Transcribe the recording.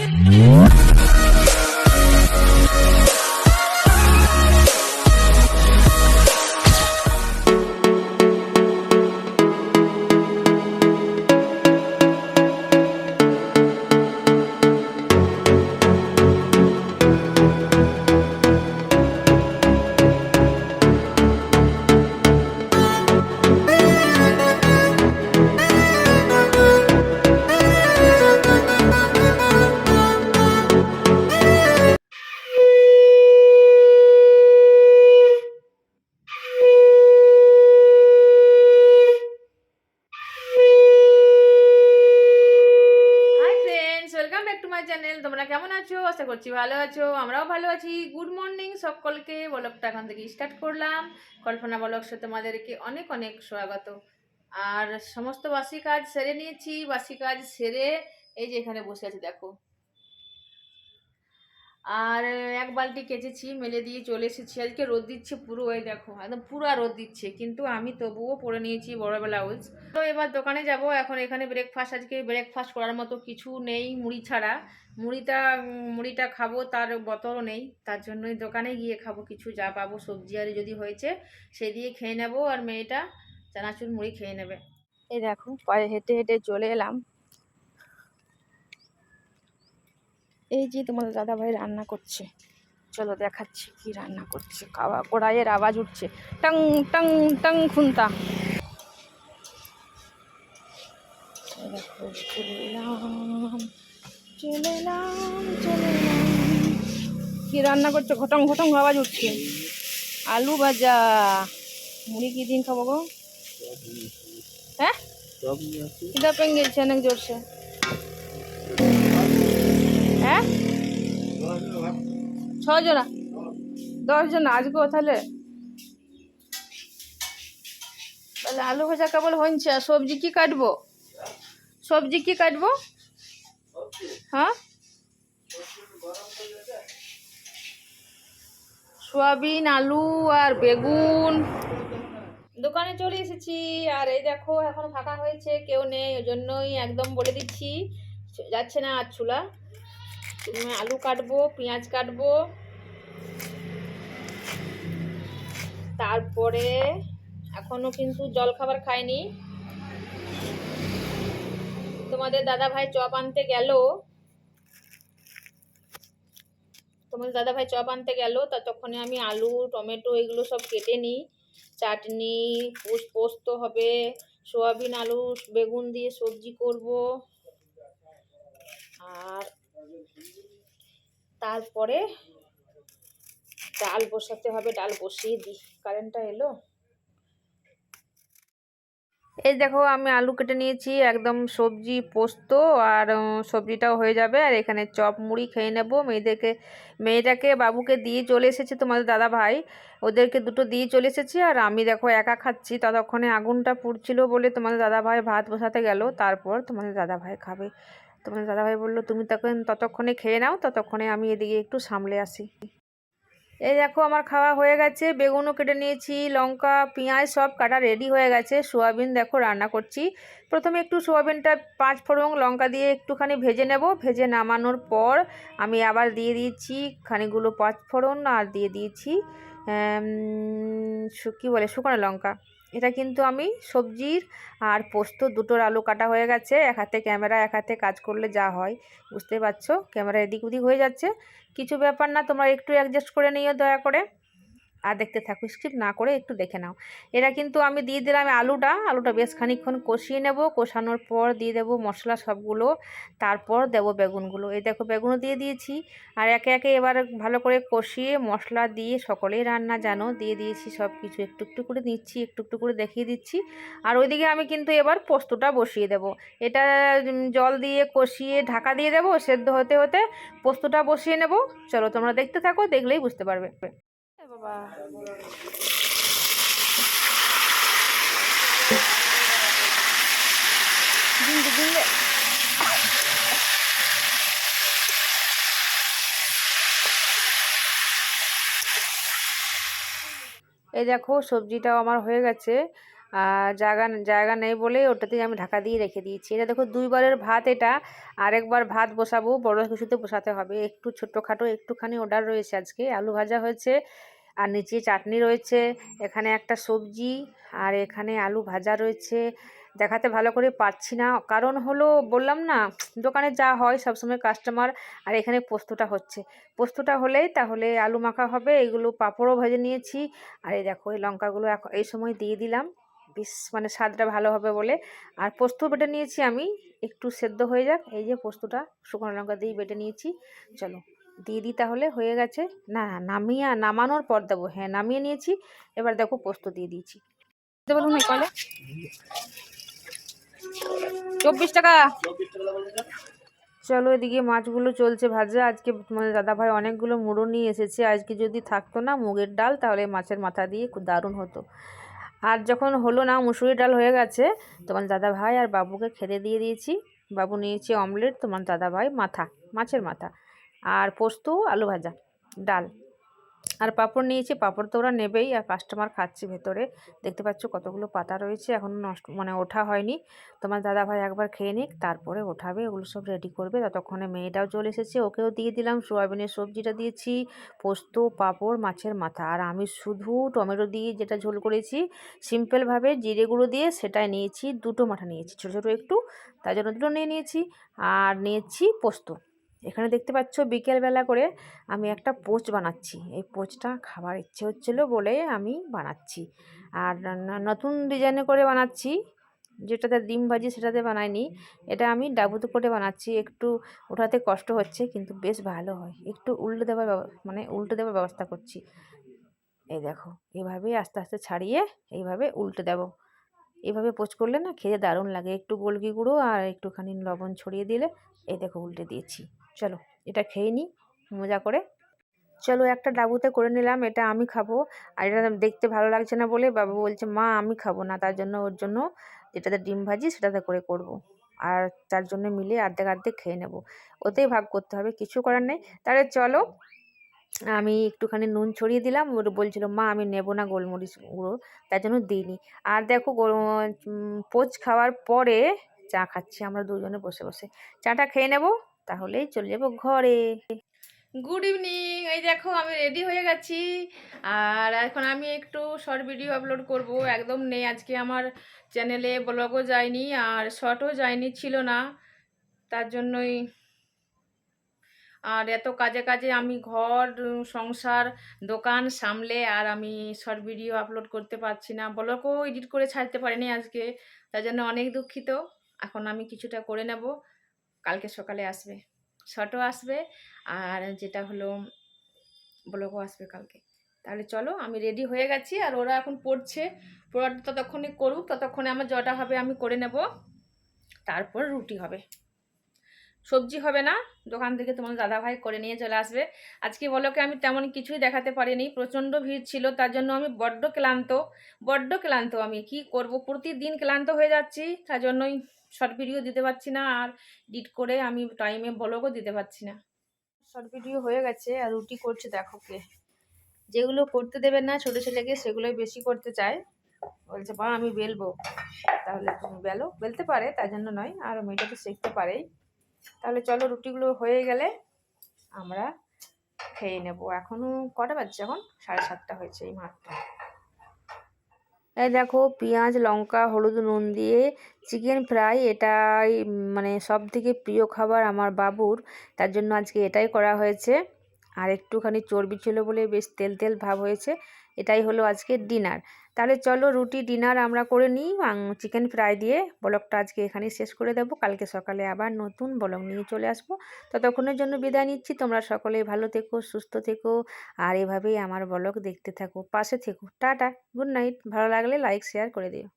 it. My channel, তোমরা কেমন আছো? আশা করছি ভালো আছো, আমরাও ভালো আছি। গুড মর্নিং সকলকে ব্লগটা এখান থেকে স্টার্ট করলাম। কল্পনা ব্লগসে তোমাদেরকে অনেক অনেক স্বাগত। আর সমস্ত বাসি কাজ সেরে নিয়েছি, বাসি কাজ সেরে এই যে এখানে বসে আছি, দেখো। আর এক বালতি কেচেছি, মেলে দিয়ে চলে এসেছি। আজকে রোদ দিচ্ছে পুরো এই দেখো, একদম পুরো রোদ দিচ্ছে। কিন্তু আমি তবুও পরে নিয়েছি বড় ব্লাউজ তো এবার দোকানে যাব, এখন এখানে ব্রেকফাস্ট আজকে ব্রেকফাস্ট করার মতো কিছু নেই মুড়ি ছাড়া। মুড়িটা মুড়িটা খাব, তার বোতলও নেই। তার জন্যই দোকানে গিয়ে খাব, কিছু যা পাবো, সবজি আর যদি হয়েছে, সে দিয়ে খেয়ে নেব। আর মেয়েটা চানাচুর মুড়ি খেয়ে নেবে। এই দেখো, পায়ে হেঁটে হেঁটে চলে এলাম। এই যে তোমাদের দাদা ভাই রান্না করছে। চলো দেখাচ্ছি কি রান্না করছে। খাওয়া কড়াইয়ের আওয়াজ উঠছে। টং টং টং খুন্তা। চলে এলাম চলে এলাম চলে এলাম কি রান্না করছে? ঘটং ঘটং আওয়াজ উঠছে। আলু ভাজা। মুড়ি কি দিন খাব গো? হ্যাঁ? কিদা পেন গেছে অনেক জোরসে। হ্যাঁ? ছজনা দশ জন আজকেও তাহলে? তাহলে আলু ভাজা কেবল হচ্ছে আর সবজি কি কাটবো? সবজি কি কাটবো? হ্যাঁ? সোয়াবিন, আলু, আর বেগুন। দোকানে চলে এসেছি, আর এই দেখো, এখন ফাঁকা হয়েছে, কেউ নেই, ওই জন্যই একদম বলে দিচ্ছি। যাচ্ছে না আর চুলা। আলু কাটবো, পেঁয়াজ কাটবো। তারপরে এখনও কিন্তু জল খাবার খাইনি। তোমাদের দাদা ভাই চপ আনতে গেল। তোমাদের দাদা ভাই চপ আনতে গেল ততক্ষণে আমি আলু, টমেটো এগুলো সব কেটে নিই। চাটনি পোস- পোস্ত হবে, সোয়াবিন, আলু, বেগুন দিয়ে সবজি করব। আর তারপরে ডাল বসাতে হবে, ডাল বসিয়ে দিই। কারেন্টটা এলো? এই দেখো, আমি আলু কেটে নিয়েছি, একদম সবজি পোস্ত আর সবজিটাও হয়ে যাবে। আর এখানে চপ মুড়ি খেয়ে নেব। মেয়েদেরকে, মেয়েটাকে বাবুকে দিয়ে চলে এসেছে তোমাদের দাদা ভাই। ওদেরকে দুটো দিয়ে চলে এসেছি। আর আমি দেখো একা খাচ্ছি, ততক্ষণে আগুনটা পুড়ছিল বলে তোমাদের দাদা ভাই ভাত বসাতে গেল। তারপর তোমাদের দাদা ভাই খাবে। তোমাদের দাদাভাই বলল, তুমি তখন ততক্ষণে খেয়ে নাও, ততক্ষণে আমি এদিকে একটু সামলে আসি। এই দেখো, আমার খাওয়া হয়ে গেছে, বেগুনও কেটে নিয়েছি, লঙ্কা, পেঁয়াজ সব কাটা রেডি হয়ে গেছে। সোয়াবিন দেখো, রান্না করছি। প্রথমে একটু সোয়াবিনটা পাঁচ ফোড়ন লঙ্কা দিয়ে একটুখানি ভেজে নেব। ভেজে নামানোর পর আমি আবার দিয়ে দিয়েছি খানিকগুলো পাঁচ ফোড়ন আর দিয়ে দিয়েছি কী বলে, শুকনো লঙ্কা। এটা কিন্তু আমি সবজির আর পোস্ত দুটোর আলু কাটা হয়ে গেছে। এক হাতে ক্যামেরা, এক হাতে কাজ করলে যা হয়। বুঝতে পারছ? ক্যামেরা এদিক ওদিক হয়ে যাচ্ছে। কিছু ব্যাপার না, তোমরা একটু অ্যাডজাস্ট করে নিও দয়া করে। আর দেখতে থাকো স্কিপ না করে একটু দেখে নাও। এটা কিন্তু আমি দিয়ে দিলাম আলুটা আলুটা বেশ খানিকক্ষণ কষিয়ে নেব। কষানোর পর দিয়ে দেবো মশলা সবগুলো, তারপর দেবো বেগুনগুলো। এই দেখো, বেগুনও দিয়ে দিয়েছি। আর একে একে এবার ভালো করে কষিয়ে মশলা দিয়ে সকলেই রান্না জানো, দিয়ে দিয়েছি সব কিছু একটু একটু করে দিচ্ছি একটু একটু করে দেখিয়ে দিচ্ছি। আর ওইদিকে আমি কিন্তু এবার পোস্তটা বসিয়ে দেবো। এটা জল দিয়ে কষিয়ে ঢাকা দিয়ে দেবো, সেদ্ধ হতে হতে পোস্তটা বসিয়ে নেব। চলো তোমরা দেখতে থাকো, দেখলেই বুঝতে পারবে। এই দেখো, সবজিটাও আমার হয়ে গেছে। জায়গা জায়গা নেই বলে ওটাতেই আমি ঢাকা দিয়ে রেখে দিয়েছি। এটা দেখো, দুইবারের ভাত এটা। আরেকবার ভাত বসাবো, বড় কিছুতে বসাতে হবে। একটু ছোট্টখাটো, একটুখানি অর্ডার রয়েছে আজকে। আলু ভাজা হয়েছে। আর নিচে চাটনি রয়েছে, এখানে একটা সবজি আর এখানে আলু ভাজা রয়েছে। দেখাতে ভালো করে পারছি না, কারণ হলো বললাম না, দোকানে যা হয় সবসময় কাস্টমার আর এখানে পোস্তটা হচ্ছে। পোস্তটা হলেই তাহলে আলু মাখা হবে, এগুলো পাঁপড়ও ভেজে নিয়েছি। আর এই দেখো, এই লঙ্কাগুলো এই সময় দিয়ে দিলাম। বেশ মানে স্বাদটা ভালো হবে বলে। আর পোস্ত বেটে নিয়েছি আমি, একটু সেদ্ধ হয়ে যাক। এই যে পোস্তটা, শুকনো লঙ্কা দিয়ে বেটে নিয়েছি। চলো। দিয়ে দিই তাহলে হয়ে গেছে। না নামিয়ে, নামানোর পর দেবো। হ্যাঁ নামিয়ে নিয়েছি। এবার দেখো পোস্ত দিয়ে দিয়েছি। বলুন চব্বিশ টাকা। চলো এদিকে মাছগুলো চলছে ভাজা। আজকে মানে দাদাভাই অনেকগুলো মুড়ো নিয়ে এসেছে। আজকে যদি থাকতো না মুগের ডাল, তাহলে মাছের মাথা দিয়ে খুব দারুণ হতো। আর যখন হলো না মুসুরি ডাল হয়ে গেছে তোমার দাদা ভাই আর বাবুকে খেতে দিয়ে দিয়েছি। বাবু নিয়েছে অমলেট তোমার দাদা ভাই মাথা, মাছের মাথা। আর পোস্ত, আলু ভাজা, ডাল। আর পাঁপড় নিয়েছি, পাঁপড় তো ওরা নেবেই। আর কাস্টমার খাচ্ছি ভেতরে। দেখতে পাচ্ছ কতগুলো পাতা রয়েছে এখনও নষ্ট মানে ওঠা হয়নি। তোমার দাদা ভাই একবার খেয়ে নিক, তারপরে ওঠাবে, ওগুলো সব রেডি করবে। ততক্ষণে মেয়েটাও চলে এসেছে, ওকেও দিয়ে দিলাম। সোয়াবিনের সবজিটা দিয়েছি, পোস্ত, পাঁপড়, মাছের মাথা। আর আমি শুধু টমেটো দিয়ে যেটা ঝোল করেছি, সিম্পলভাবে জিরে গুঁড়ো দিয়ে সেটাই নিয়েছি। দুটো মাথা নিয়েছি, ছোটো ছোটো একটু, তার জন্য দুটো নিয়ে নিয়েছি। আর নিয়েছি পোস্ত। এখানে দেখতে পাচ্ছ বিকেলবেলা করে আমি একটা পোচ বানাচ্ছি। এই পোচটা খাবার ইচ্ছে হচ্ছিল বলে আমি বানাচ্ছি। আর নতুন ডিজাইনে করে বানাচ্ছি। যেটাতে ডিম ভাজি সেটাতে বানাইনি। এটা আমি ডাবুতে করে বানাচ্ছি। একটু ওঠাতে কষ্ট হচ্ছে, কিন্তু বেশ ভালো হয়। একটু উল্টে দেওয়ার মানে উল্টে দেওয়ার ব্যবস্থা করছি। এই দেখো এইভাবেই আস্তে আস্তে ছাড়িয়ে এইভাবে উল্টে দেবো। এভাবে পোচ করলে না খেতে দারুণ লাগে। একটু গোলকি গুঁড়ো আর একটুখানি লবণ ছড়িয়ে দিলে এই দেখো উল্টে দিয়েছি। চলো, এটা খেয়ে নিই মজা করে। চলো, একটা ডাবুতে করে নিলাম, এটা আমি খাব। আর এটা দেখতে ভালো লাগছে না বলে বাবু বলছে, মা, আমি খাব না। তার জন্য ওর জন্য যেটাতে ডিম ভাজি সেটাতে করে করব। আর তার জন্য মিলে আর্ধেক আর্ধেক খেয়ে নেব। ওতেই ভাগ করতে হবে, কিছু করার নেই। তাহলে চলো, আমি একটুখানি নুন ছড়িয়ে দিলাম। ওর বলছিল, মা, আমি নেব না গোলমরিচ গুঁড়ো। তার জন্য দিইনি। আর দেখো পোচ খাওয়ার পরে চা খাচ্ছি, আমরা দুজনে বসে বসে। চাটা খেয়ে নেব, তাহলেই চলে যাব ঘরে। গুড ইভিনিং এই দেখো আমি রেডি হয়ে গেছি। আর এখন আমি একটু শর্ট ভিডিও আপলোড করব, একদম নেই। আজকে আমার চ্যানেলে ব্লগও যায়নি, আর শর্টও যায়নি, ছিল না। তার জন্যই আর এত কাজে কাজে আমি ঘর, সংসার, দোকান সামলে আর আমি শর্ট ভিডিও আপলোড করতে পারছি না। ব্লগও এডিট করে ছাড়তে পারিনি আজকে, তার জন্য অনেক দুঃখিত। এখন আমি কিছুটা করে নেব। কালকে সকালে আসবে। শর্টও আসবে আর যেটা হলো ব্লগও আসবে কালকে। তাহলে চলো, আমি রেডি হয়ে গেছি আর ওরা এখন পড়ছে। পড়াটা ততক্ষণে করুক, ততক্ষণে আমার জটা হবে আমি করে নেব। তারপর রুটি হবে। সবজি হবে না, দোকান থেকে তোমার দাদাভাই করে নিয়ে চলে আসবে। আজকে বলোকে আমি তেমন কিছুই দেখাতে পারিনি, প্রচণ্ড ভিড় ছিল, তার জন্য আমি বড্ড ক্লান্ত বড্ড ক্লান্ত আমি। কি করব? প্রতিদিন ক্লান্ত হয়ে যাচ্ছি, তার জন্যই শর্ট ভিডিও দিতে পারছি না, আর ডিট করে আমি টাইমে ব্লগও দিতে পারছি না। শর্ট ভিডিও হয়ে গেছে, আর রুটি করছে দেখো কে। যেগুলো করতে দেবে না ছোটো ছেলেকে, সেগুলোই বেশি করতে চায়। বলছে বা আমি বেলবো। তাহলে তুমি বেলো। বেলতে পারে তার জন্য নয়, আর মেয়েটা তো শিখতে পারেই। তাহলে চলো, রুটিগুলো হয়ে গেলে আমরা খেয়ে নেব। এখনও কটা বাজছে এখন? সাড়ে সাতটা হয়েছে এই মাঠটা এই দেখো, পেঁয়াজ, লঙ্কা, হলুদ, নুন দিয়ে চিকেন ফ্রাই এটাই মানে সব থেকে প্রিয় খাবার আমার বাবুর। তার জন্য আজকে এটাই করা হয়েছে। আর একটুখানি চর্বি ছিল বলে বেশ তেল তেল ভাব হয়েছে। এটাই হলো আজকে ডিনার তাহলে চলো রুটি ডিনার আমরা করে নিই চিকেন ফ্রাই দিয়ে। ব্লগটা আজকে এখানে শেষ করে দেবো। কালকে সকালে আবার নতুন ব্লগ নিয়ে চলে আসব। ততক্ষণের জন্য বিদায় নিচ্ছি। তোমরা সকলে ভালো থেকো, সুস্থ থেকো, আর এভাবেই আমার ব্লগ দেখতে থাকো, পাশে থেকো। টাটা গুড নাইট ভালো লাগলে লাইক শেয়ার করে দিও।